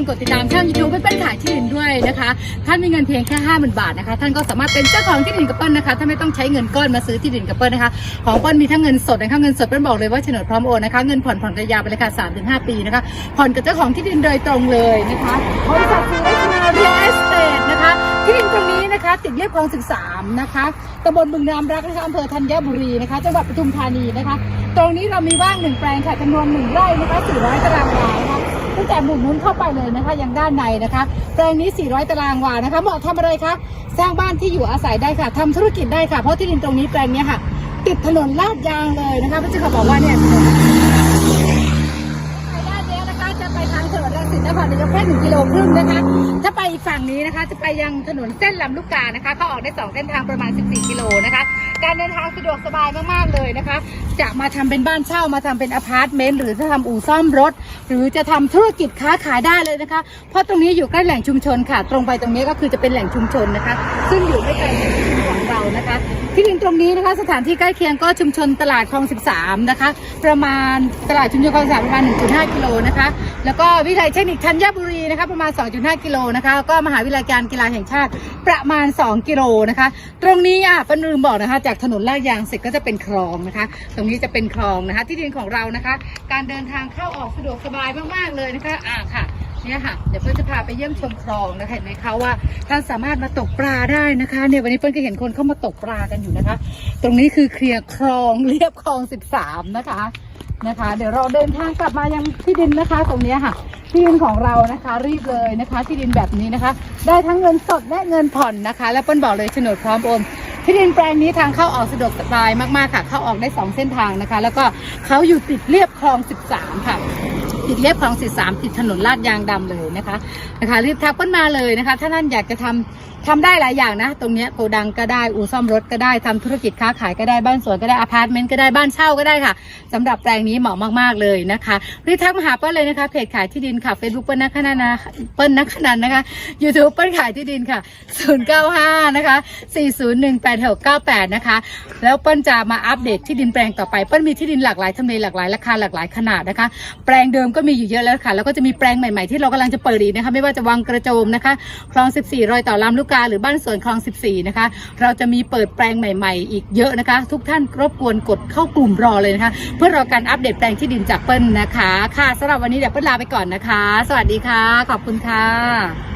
คนกดติดตามช่องยูทูบเปิ้ลขายที่ดินด้วยนะคะท่านมีเงินเพียงแค่ห้าหมื่นบาทนะคะ ท่านก็สามารถเป็นเจ้าของที่ดินกับเปิ้ลนะคะท่านไม่ต้องใช้เงินก้อนมาซื้อที่ดินกับเปิ้ลนะคะ ของเปิ้ลมีทั้งเงินสดนะคะเงินสดเปิ้ลบอกเลยว่าโฉนดพร้อมโอนนะคะเงินผ่อนผ่อนระยะไปเลยค่ะสามถึงห้าปีนะคะผ่อนกับเจ้าของที่ดินโดยตรงเลยนะคะบริษัทซีเรสนาเรียเอสเตทนะคะที่ดินตรงนี้นะคะติดเรียบคลอง13นะคะตำบลบึงน้ำรักนะคะอำเภอธัญบุรีนะคะจังหวัดปทุมธานีนะคะ ตรงนี้เรามีว่างหนึ่งแปลงค่ะจำนวนหนึ่งไร่นะคะ400ตารางวา ตั้งแต่หมุนนู้นเข้าไปเลยนะคะ ยังด้านในนะคะแปลงนี้ 400 ตารางวานะคะเหมาะทำอะไรคะสร้างบ้านที่อยู่อาศัยได้ค่ะทำธุรกิจได้ค่ะเพราะที่ดินตรงนี้แปลงนี้ค่ะ ติดถนนลาดยางเลยนะคะพี่เจ้าค่ะบอกว่าเนี่ยถนน ไปด้านเนี้ยนะคะจะไป ทางถนนรังสิตนครนายกแค่หนึ่งกิโลครึ่งนะคะ ถ้าไปอีกฝั่งนี้นะคะ จะไปยังถนนเส้นลำลูกกานะคะเข้าออกได้สองเส้นทางประมาณ 14 กิโลนะคะ การเดินทางสะดวกสบายมากๆเลยนะคะ จะมาทำเป็นบ้านเช่ามาทำเป็นอพาร์ตเมนต์หรือจะทำอู่ซ่อมรถ หรือจะทำธุรกิจค้าขายได้เลยนะคะ เพราะตรงนี้อยู่ใกล้แหล่งชุมชนค่ะ ตรงไปตรงนี้ก็คือจะเป็นแหล่งชุมชนนะคะ ซึ่งอยู่ไม่ไกลจากที่ของเรานะคะที่น รงนี้นะคะสถานที่ใกล้เคียงก็ชุมชนตลาดคลอง 13 นะคะ ประมาณตลาดชุมชนคลอง 13 ประมาณ 1.5 กิโลนะคะ แล้วก็วิทยาลัยเทคนิคธัญบุรีนะคะประมาณ 2.5 กิโลนะคะ ก็มหาวิทยาลัยการกีฬาแห่งชาติประมาณ 2 กิโลนะคะ ตรงนี้อะปนลืมบอกนะคะ จากถนนลาดยางเสร็จก็จะเป็นคลองนะคะ ตรงนี้จะเป็นคลองนะคะ ที่ดินของเรานะคะ การเดินทางเข้าออกสะดวกสบายมากๆเลยนะคะอ่าค่ะ เนี่ยค่ะเดี๋ยวเพื่อนจะพาไปเยี่ยมชมคลองนะคะเห็นไหมคะว่าท่านสามารถมาตกปลาได้นะคะ เนี่ยวันนี้เพื่อนก็เห็นคนเข้ามาตกปลากันอยู่นะคะ ตรงนี้คือเคลียร์คลองเรียบคลอง13นะคะนะคะ เดี๋ยวเราเดินทางกลับมายังที่ดินนะคะ ตรงนี้ค่ะ ที่ดินของเรานะคะ รีบเลยนะคะ ที่ดินแบบนี้นะคะ ได้ทั้งเงินสดและเงินผ่อนนะคะ และเปิ้ลบอกเลยโฉนดพร้อมโอน ที่ดินแปลงนี้ทางเข้าออกสะดวกสบายมากๆค่ะ เข้าออกได้สองเส้นทางนะคะ แล้วก็เขาอยู่ติดเรียบคลอง 13 ค่ะติดเรียบคลอง 13 ติดถนนลาดยางดำเลยนะคะนะคะ รีบทักเปิ้ลมาเลยนะคะ ถ้าท่านอยากจะทำ ทำได้หลายอย่างนะ ตรงเนี้ยโกดังก็ได้อู่ซ่อมรถก็ได้ทำธุรกิจค้าขายก็ได้บ้านสวนก็ได้อพาร์ตเมนต์ก็ได้บ้านเช่าก็ได้ค่ะสำหรับแปลงนี้เหมาะมากๆเลยนะคะรีทักมาหาเปิ้ลเลยนะคะเพจขายที่ดินค่ะเฟซบุ๊กเปิ้ลนักขนานะเปิ้ลนักขนันนะคะยูทูบเปิ้ลขายที่ดินค่ะ 095 นะคะ 4018698 นะคะ แล้วเปิ้ลจะมาอัปเดตที่ดินแปลงต่อไปเปิ้ลมีที่ดินหลากหลายทำเลหลากหลายราคาหลากหลายขนาดนะคะ แปลงเดิมก็มีอยู่เยอะแล้วค่ะ แล้วก็จะมีแปลงใหม่ๆที่เรากำลังจะเปิดอีกนะคะ ไม่ว่าจะวังกระโจมนะคะคลอง 14 รอยต่อลำลูกกาหรือบ้านสวนคลอง 14 นะคะ เราจะมีเปิดแปลงใหม่ ๆ อีกเยอะนะคะ ทุกท่านรบกวนกดเข้ากลุ่มรอเลยนะคะ เพื่อรอการอัปเดตแปลงที่ดินจากเปิ้ลนะคะ ค่ะสำหรับวันนี้เดี๋ยวเปิ้ลลาไปก่อนนะคะ สวัสดีค่ะ ขอบคุณค่ะ